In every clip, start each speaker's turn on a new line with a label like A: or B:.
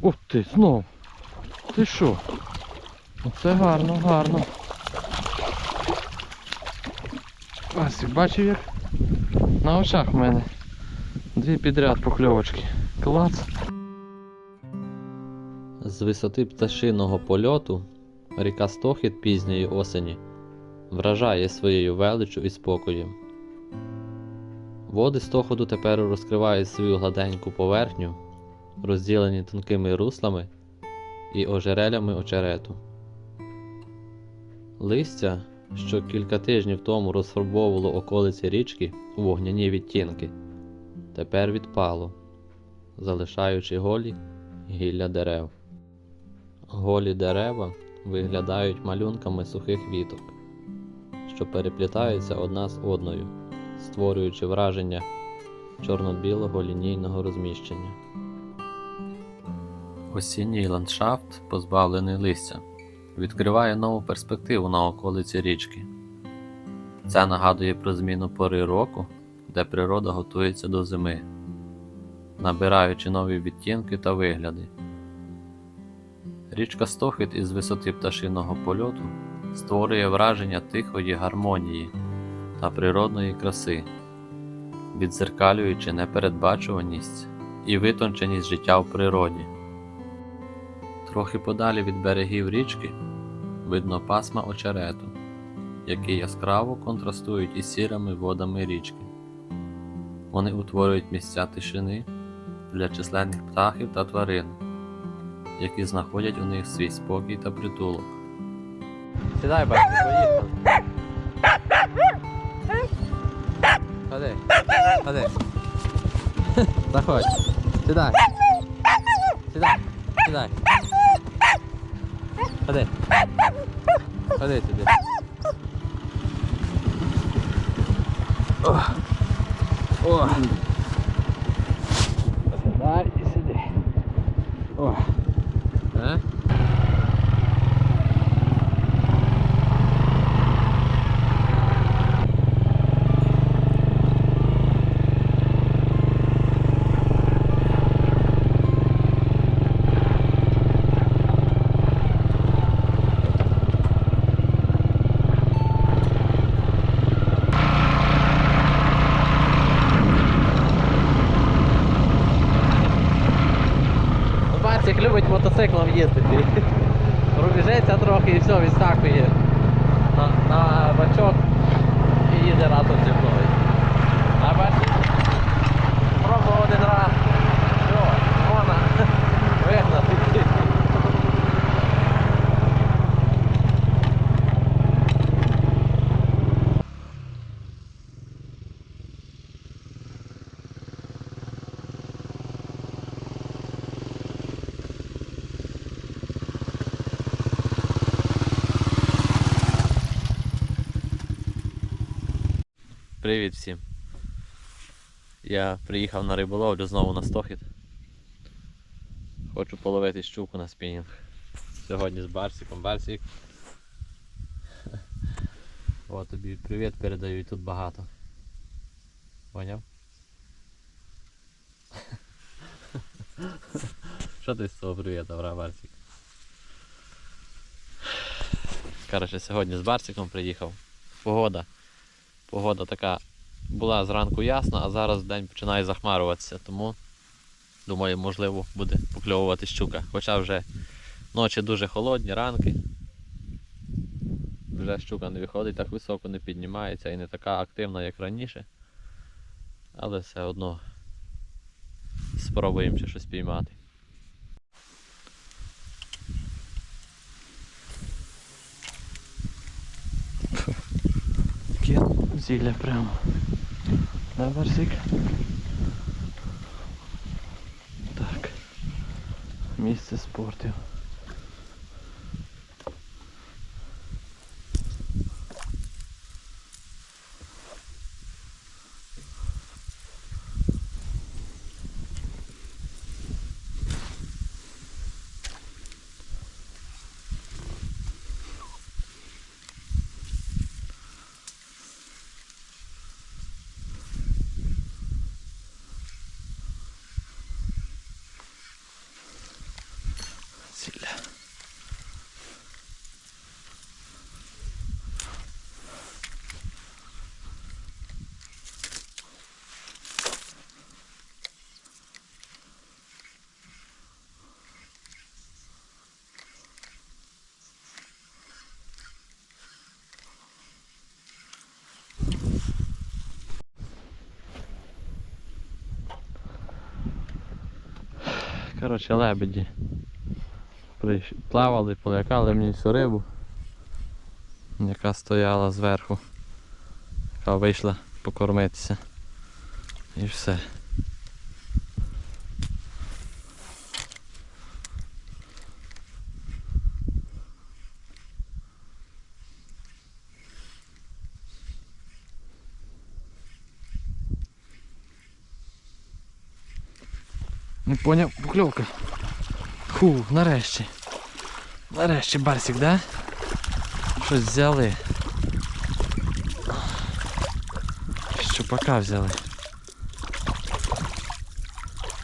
A: Ух ти, знов. Ти що? Оце гарно, гарно. Ось, бачив як? На очах в мене. Дві підряд покльовочки. Клац.
B: З висоти пташиного польоту ріка Стохід пізньої осені вражає своєю величчю і спокоєм. Води Стоходу тепер розкривають свою гладеньку поверхню, розділені тонкими руслами і ожерелями очерету. Листя, що кілька тижнів тому розфарбовувало околиці річки у вогняні відтінки, тепер відпало, залишаючи голі гілля дерев. Голі дерева виглядають малюнками сухих віток, що переплітаються одна з одною, створюючи враження чорно-білого лінійного розміщення. Осінній ландшафт, позбавлений листя, відкриває нову перспективу на околиці річки. Це нагадує про зміну пори року, де природа готується до зими, набираючи нові відтінки та вигляди. Річка Стохід із висоти пташиного польоту створює враження тихої гармонії та природної краси, відзеркалюючи непередбачуваність і витонченість життя в природі. Трохи подалі від берегів річки видно пасма очерету, які яскраво контрастують із сірими водами річки. Вони утворюють місця тишини для численних птахів та тварин які знаходять у них свій спокій та притулок. Сідай, бабці, поїхали. Ходи, ходи. Заходь. Сідай. Сідай. Сідай. Ходи. Ходи сюди. О. О. Сідай і сиди. О. Е? Барсик любить мотоциклом їздити. Пробіжеться трохи і все, відскакує на, на бачок і їде разом зі мною. А Барсик пробував один раз. Все, вона вигнати. Привіт всім. Я приїхав на риболовлю знову на стохід. Хочу половити щуку на спінінг. Сьогодні з Барсиком. Барсик. О, тобі привіт передаю, і тут багато. Поняв? Що ти з цього привіта, бра, Барсик? Коротше, сьогодні з Барсиком приїхав. Погода. Погода така була зранку ясна, а зараз день починає захмарюватися, тому думаю, можливо буде покльовувати щука. Хоча вже ночі дуже холодні, ранки. Вже щука не виходить, так високо не піднімається і не така активна, як раніше. Але все одно спробуємо ще щось піймати.
A: Зілля прямо. Да, Барсик? Так. Місце спортів. Коротше, лебеді. Плавали, полякали мені цю рибу, яка стояла зверху, яка вийшла покормитися. І все. Не поняв, покльовка. Фу, нарешті. Нарешті барсик, да? Щось взяли. Щупака взяли.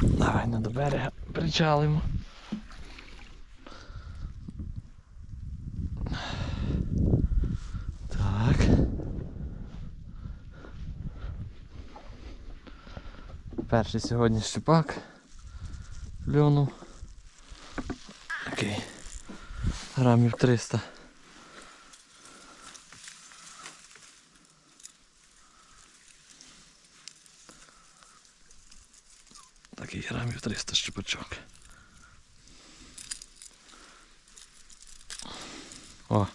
A: Давай ну, до берега причалимо. Так. Перший сьогодні щупак. Льону. Окей. Грамів 300. Такий грамів 300 щупачок. О.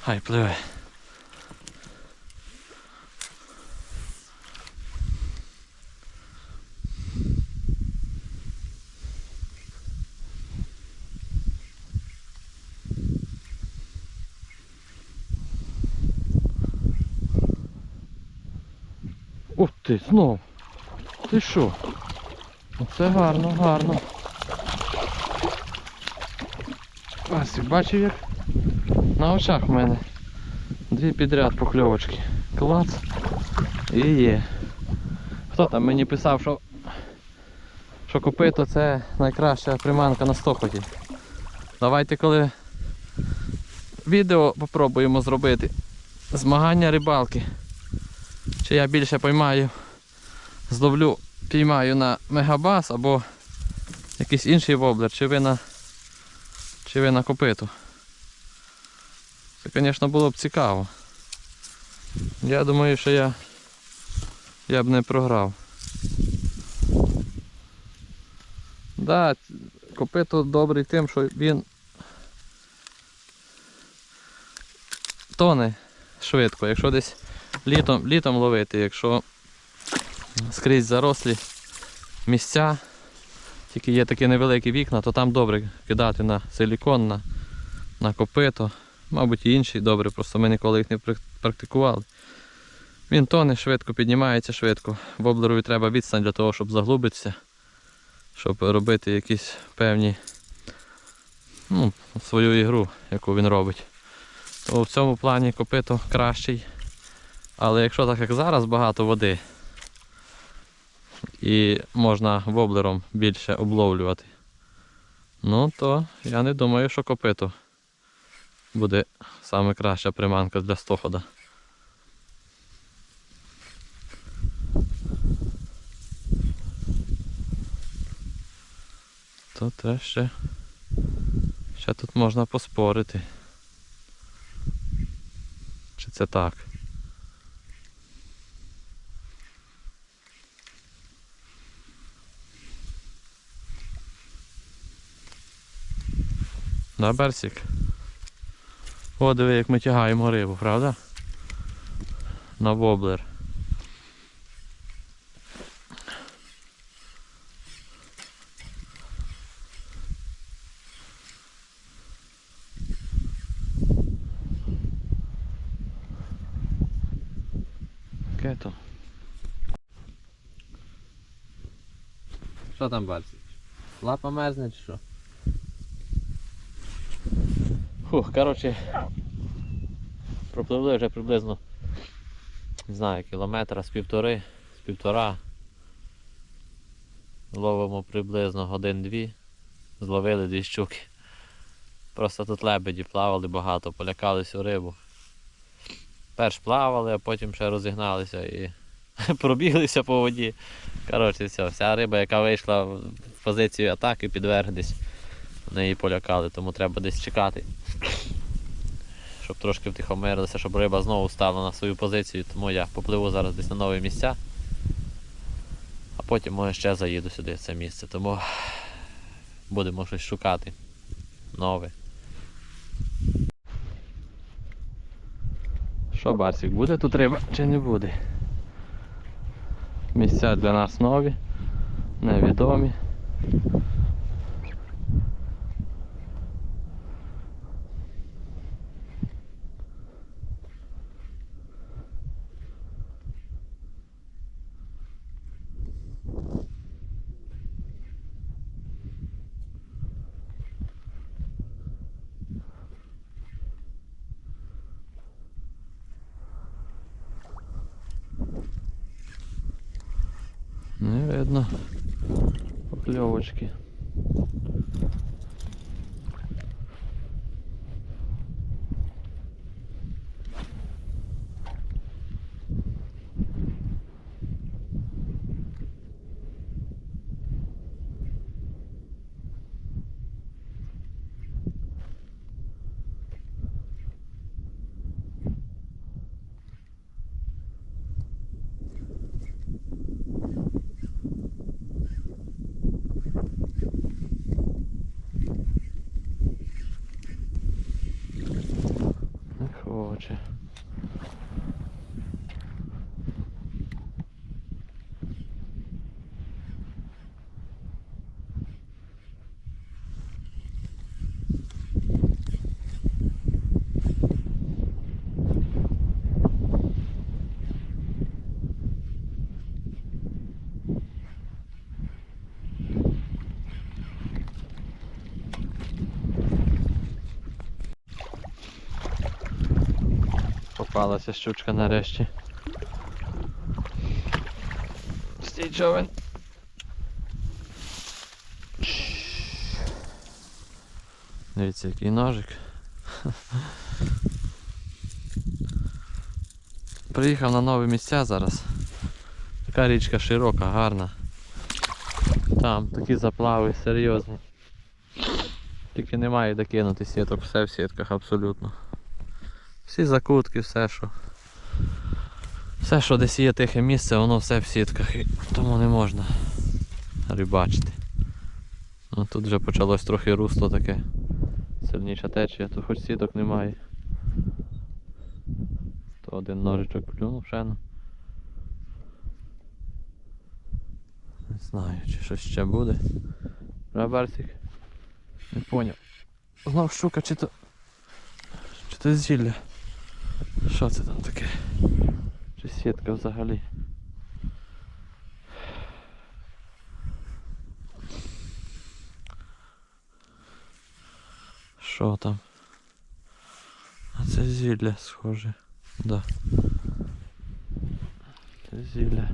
A: Хай пливе. Ух ти, знов. Ти що? Оце гарно, гарно. Ось, бачив як? На очах в мене. Дві підряд покльовочки. Клац. І є. Хто там мені писав, що, що копито це найкраща приманка на стоході. Давайте коли відео попробуємо зробити. Змагання рибалки. Чи я більше поймаю, зловлю, піймаю на мегабас або якийсь інший воблер, чи ви на, чи ви на копиту. Це, звісно, було б цікаво. Я думаю, що я, я б не програв. Да, копито добрий тим, що він тоне швидко. Якщо десь літом, літом ловити, якщо скрізь зарослі місця, тільки є такі невеликі вікна, то там добре кидати на силікон, на, на копито. Мабуть, і інші добре, просто ми ніколи їх не практикували. Він тоне швидко, піднімається швидко. Воблерові треба відстань для того, щоб заглубитися, щоб робити якісь певні ну, свою ігру, яку він робить. То в цьому плані копито кращий. Але якщо так як зараз багато води і можна воблером більше обловлювати, ну то я не думаю, що копито буде саме краща приманка для стохода. То те ще, ще тут можна поспорити. Чи це так? Да, Берсик? О, диви, як ми тягаємо рибу, правда? На воблер. Кето.
B: Що там Барсик? Лапа мерзне чи що?
A: Фух, коротше, пропливли вже приблизно, не знаю, кілометра з півтори, з півтора.
B: Ловимо приблизно годин-дві. Зловили дві щуки. Просто тут лебеді плавали багато, полякались у рибу. Перш плавали, а потім ще розігналися і пробіглися по воді. Коротше, все, вся риба, яка вийшла в позицію атаки, підверх десь. Її полякали, тому треба десь чекати. Щоб трошки втихомирилися, щоб риба знову стала на свою позицію, тому я попливу зараз десь на нові місця. А потім може ще заїду сюди в це місце. Тому будемо щось шукати. Нове.
A: Що, Барсик, буде тут риба чи не буде? Місця для нас нові, невідомі. Не видно. Покльовочки. Не Попалася щучка нарешті. Стій човен. Дивіться, який ножик. Приїхав на нові місця зараз. Така річка широка, гарна. Там такі заплави серйозні. Тільки немає де кинути сіток, все в сітках абсолютно. Всі закутки, все що. Все, що десь є тихе місце, воно все в сітках. І тому не можна рибачити. Ну, тут вже почалось трохи русло таке. Сильніша течія, тут хоч сіток немає. То один ножичок плюнув ще на. Не знаю, чи щось ще буде. Рабарсик. Не поняв. Знов щука чи то. Чи то зілля? Що це там таке? Чи сітка взагалі? Що там? А це зілля схоже. Да. Це зілля.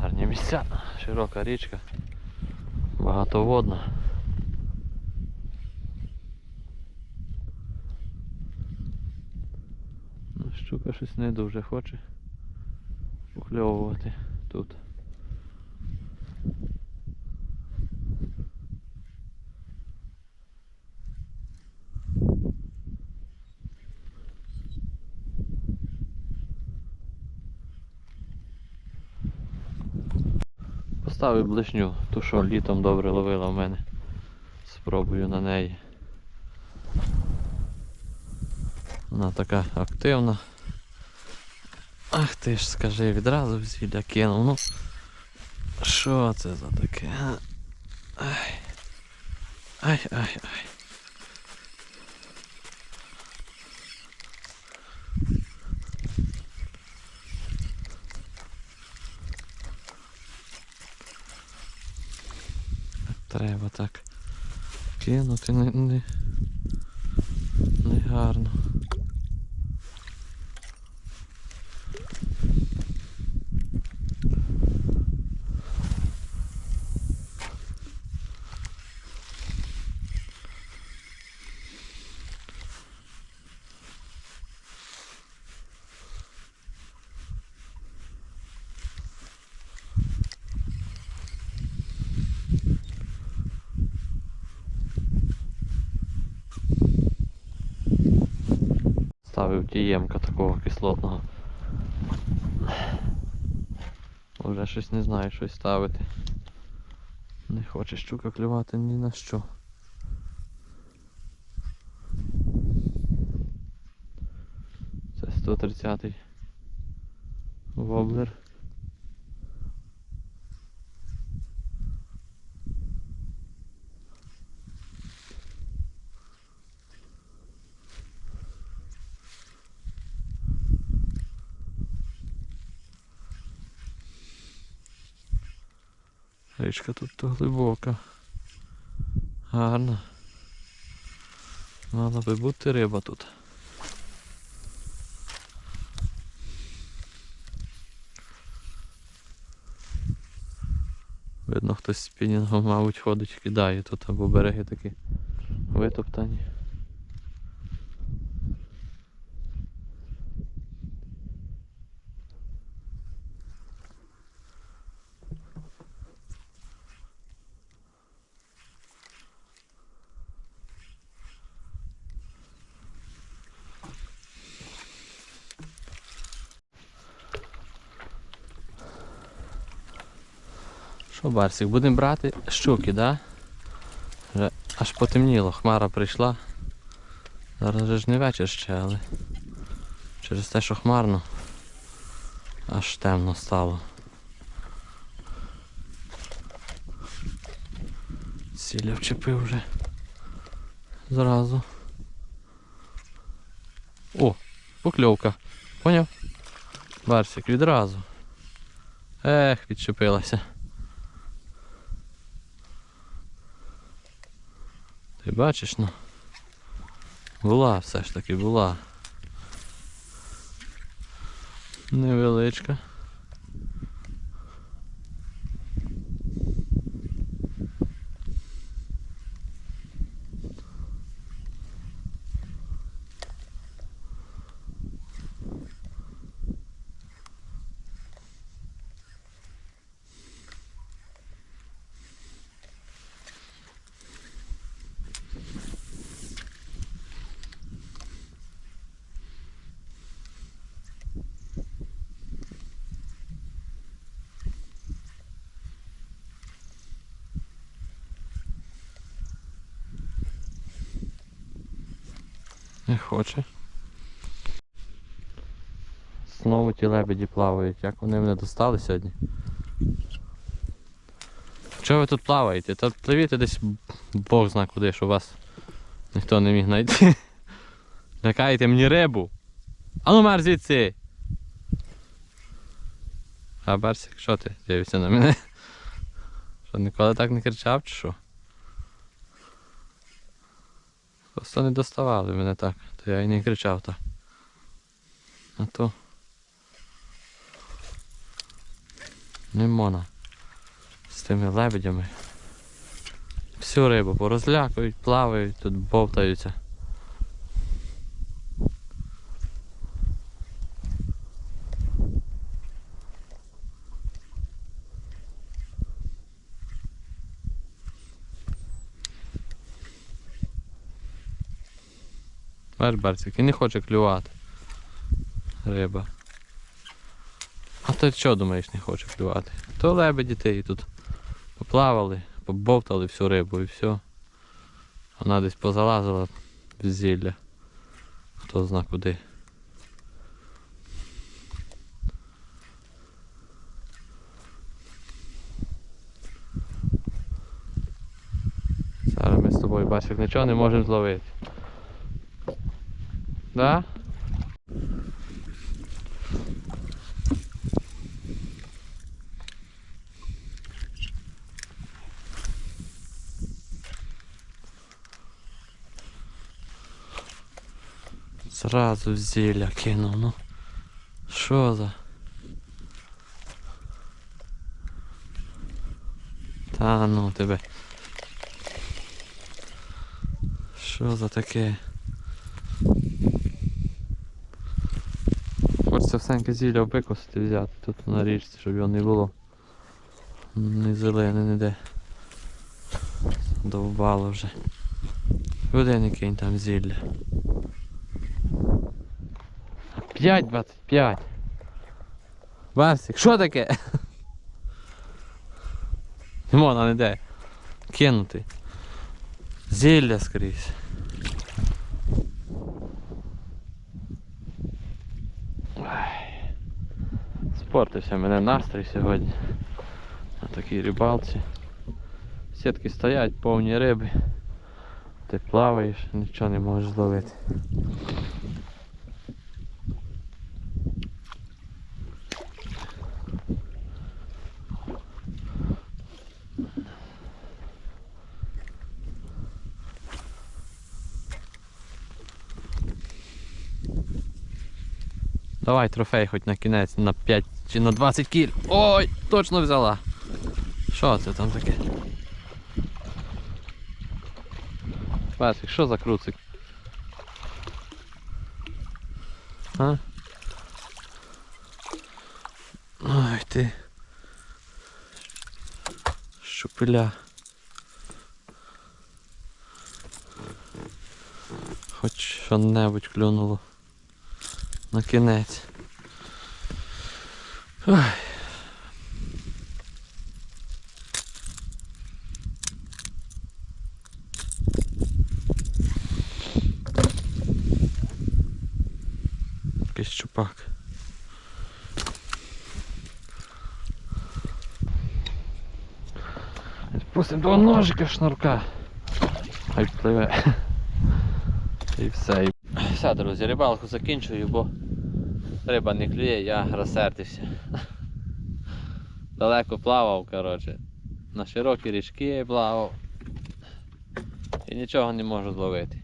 A: Гарні місця, Широка річка, багатоводна. Ну, щука щось не дуже хоче покльовувати тут. Поставив блишню, ту що літом добре ловила в мене. Спробую на неї. Вона така активна. Ах ти ж скажи, відразу звідля кинув. Ну що це за таке? Ай. Ай, Треба так кинути не, не, не гарно. Тіємка такого кислотного. Вже щось не знаю, щось ставити. Не хоче щука клювати ні на що. Це 130-й воблер. Річка тут то глибока. Гарна. Мала би бути риба тут. Видно, хтось з пінінгом, мабуть, ходить, кидає тут, або береги такі витоптані. Барсик, будемо брати щуки, да? Вже аж потемніло, хмара прийшла. Зараз вже ж не вечір ще, але через те, що хмарно, аж темно стало. Сіля вчепив вже. Зразу. О, покльовка. Поняв? Барсик, відразу. Ех, відчепилася. Ти бачиш, ну? Була все ж таки була. Невеличка. Не хоче. Знову ті лебеді плавають. Як вони мене достали сьогодні? Чого ви тут плаваєте? Та пливіте десь Бог зна куди, що вас ніхто не міг знайти. Лякаєте мені рибу. Ану мер звідси! А Барсик, що ти дивишся на мене? Що ніколи так не кричав чи що? Просто не доставали мене так, то я і не кричав так. А то. Не можна. З тими лебедями. Всю рибу порозлякують, плавають, тут бовтаються. Бач, Барсик, і не хоче клювати. Риба. А ти що думаєш, не хоче клювати? То лебеді ти тут поплавали, побовтали всю рибу і все. Вона десь позалазила в зілля. Хто зна куди. Зараз ми з тобою бачиш, нічого не можемо зловити. Да? Зразу в зілля ну. Що за? Та ну тебе. Що за таке? Хочеться всеньке зілля викосити взяти тут на річці, щоб його не було. Не зелене ніде. Довбало вже. Куди кинь там зілля. 5,25. Барсик, що таке? Не де. Кинути. Зілля скрізь. Ай. Спортився мене настрій сьогодні. На такій рибалці. Сітки стоять, повні риби. Ти плаваєш, нічого не можеш зловити. Давай трофей хоч на кінець на 5 чи на 20 кіль. Ой, точно взяла. Що це там таке? Пасик, що за круцик? А? Ой ти. Шупиля. Хоч що-небудь клюнуло. На кінець. Ой. Якийсь чупак. Пустим до ножика шнурка. Хай пливе. І все. І... Все, друзі, рибалку закінчую, бо риба не клює, я розсердився. Далеко плавав, коротше. На широкі річки плавав. І нічого не можу зловити.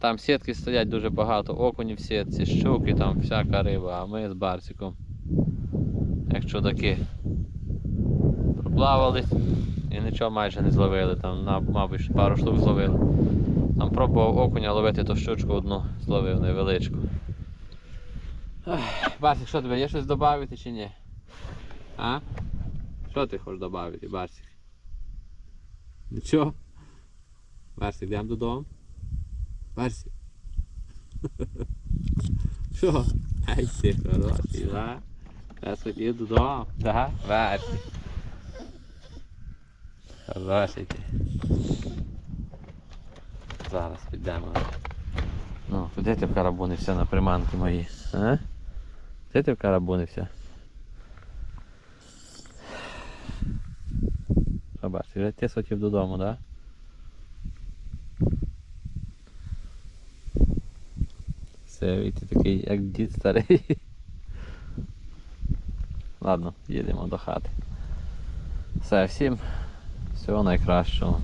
A: Там сітки стоять дуже багато, окунів в сітці, щуки, там всяка риба, а ми з барсиком, як чудаки, проплавались і нічого майже не зловили. Там, мабуть, пару штук зловили. Там пробував окуня ловити, то щучку одну зловив невеличку. Барсик, що тебе, є щось додати чи ні? А? Що ти хочеш додати, Барсик? Нічого? Барсик, йдемо додому? Барсик. Що? Ай, ти хороший, да? Зараз хотів додому, да? Барсик. Хороший ти. Зараз підемо. Ну, де ти вкарабунився на приманки мої? А? Де ти вкарабунився? Що бачиш, вже ти хотів додому, так? Да? Все, і такий, як дід старий. Ладно, їдемо до хати. Все, всім всього найкращого.